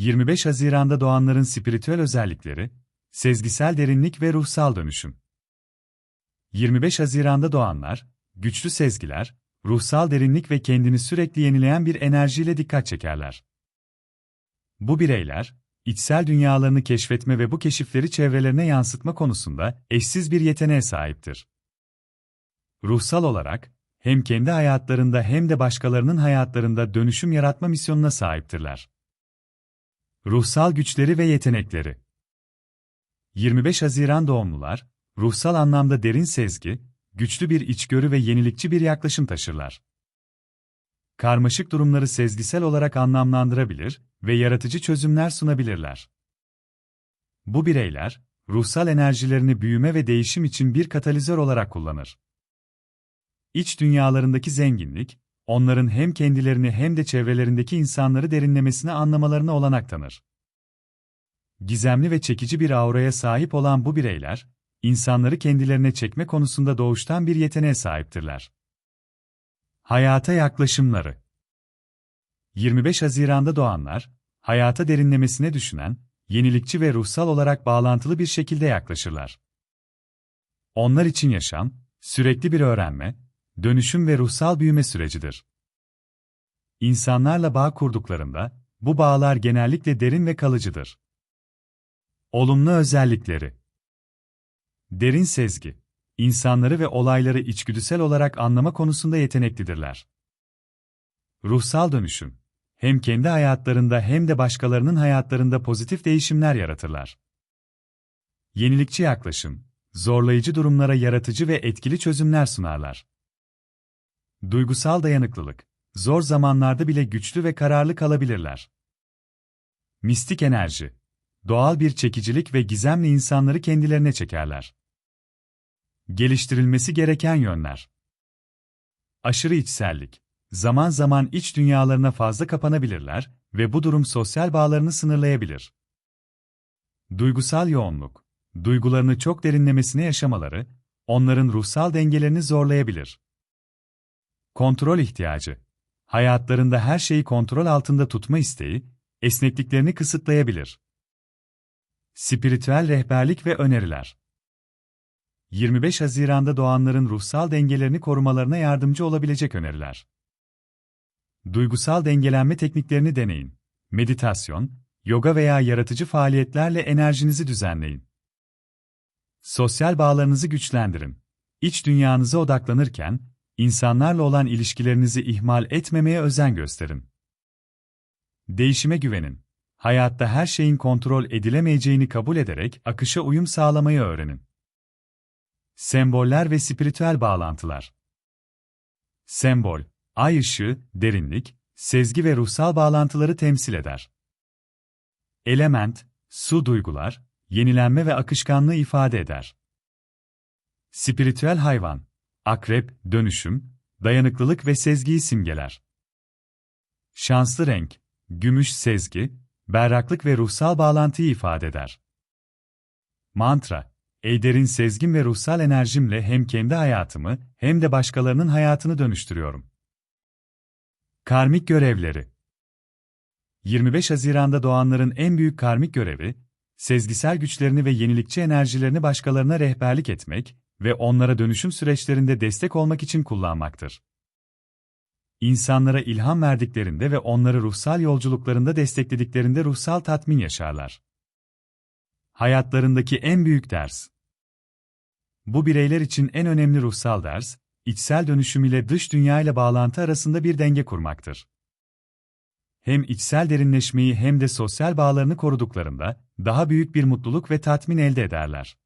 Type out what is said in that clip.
25 Haziran'da doğanların spiritüel özellikleri, sezgisel derinlik ve ruhsal dönüşüm. 25 Haziran'da doğanlar, güçlü sezgiler, ruhsal derinlik ve kendini sürekli yenileyen bir enerjiyle dikkat çekerler. Bu bireyler, içsel dünyalarını keşfetme ve bu keşifleri çevrelerine yansıtma konusunda eşsiz bir yeteneğe sahiptir. Ruhsal olarak, hem kendi hayatlarında hem de başkalarının hayatlarında dönüşüm yaratma misyonuna sahiptirler. Ruhsal güçleri ve yetenekleri 25 Haziran doğumlular, ruhsal anlamda derin sezgi, güçlü bir içgörü ve yenilikçi bir yaklaşım taşırlar. Karmaşık durumları sezgisel olarak anlamlandırabilir ve yaratıcı çözümler sunabilirler. Bu bireyler, ruhsal enerjilerini büyüme ve değişim için bir katalizör olarak kullanır. İç dünyalarındaki zenginlik, onların hem kendilerini hem de çevrelerindeki insanları derinlemesine anlamalarına olanak tanır. Gizemli ve çekici bir auraya sahip olan bu bireyler, insanları kendilerine çekme konusunda doğuştan bir yeteneğe sahiptirler. Hayata yaklaşımları 25 Haziran'da doğanlar, hayata derinlemesine düşünen, yenilikçi ve ruhsal olarak bağlantılı bir şekilde yaklaşırlar. Onlar için yaşam, sürekli bir öğrenme, dönüşüm ve ruhsal büyüme sürecidir. İnsanlarla bağ kurduklarında, bu bağlar genellikle derin ve kalıcıdır. Olumlu özellikleri Derin sezgi, insanları ve olayları içgüdüsel olarak anlama konusunda yeteneklidirler. Ruhsal dönüşüm, hem kendi hayatlarında hem de başkalarının hayatlarında pozitif değişimler yaratırlar. Yenilikçi yaklaşım, zorlayıcı durumlara yaratıcı ve etkili çözümler sunarlar. Duygusal dayanıklılık, zor zamanlarda bile güçlü ve kararlı kalabilirler. Mistik enerji, doğal bir çekicilik ve gizemli insanları kendilerine çekerler. Geliştirilmesi gereken yönler. Aşırı içsellik. Zaman zaman iç dünyalarına fazla kapanabilirler ve bu durum sosyal bağlarını sınırlayabilir. Duygusal yoğunluk. Duygularını çok derinlemesine yaşamaları, onların ruhsal dengelerini zorlayabilir. Kontrol ihtiyacı. Hayatlarında her şeyi kontrol altında tutma isteği, esnekliklerini kısıtlayabilir. Spiritüel rehberlik ve öneriler. 25 Haziran'da doğanların ruhsal dengelerini korumalarına yardımcı olabilecek öneriler. Duygusal dengelenme tekniklerini deneyin. Meditasyon, yoga veya yaratıcı faaliyetlerle enerjinizi düzenleyin. Sosyal bağlarınızı güçlendirin. İç dünyanıza odaklanırken, insanlarla olan ilişkilerinizi ihmal etmemeye özen gösterin. Değişime güvenin. Hayatta her şeyin kontrol edilemeyeceğini kabul ederek akışa uyum sağlamayı öğrenin. Semboller ve spiritüel bağlantılar. Sembol, ay ışığı, derinlik, sezgi ve ruhsal bağlantıları temsil eder. Element, su duygular, yenilenme ve akışkanlığı ifade eder. Spiritüel hayvan, akrep, dönüşüm, dayanıklılık ve sezgiyi simgeler. Şanslı renk, gümüş sezgi, berraklık ve ruhsal bağlantıyı ifade eder. Mantra, Ey derin sezgim ve ruhsal enerjimle hem kendi hayatımı hem de başkalarının hayatını dönüştürüyorum. Karmik görevleri 25 Haziran'da doğanların en büyük karmik görevi, sezgisel güçlerini ve yenilikçi enerjilerini başkalarına rehberlik etmek ve onlara dönüşüm süreçlerinde destek olmak için kullanmaktır. İnsanlara ilham verdiklerinde ve onları ruhsal yolculuklarında desteklediklerinde ruhsal tatmin yaşarlar. Hayatlarındaki en büyük ders. Bu bireyler için en önemli ruhsal ders, içsel dönüşüm ile dış dünya ile bağlantı arasında bir denge kurmaktır. Hem içsel derinleşmeyi hem de sosyal bağlarını koruduklarında daha büyük bir mutluluk ve tatmin elde ederler.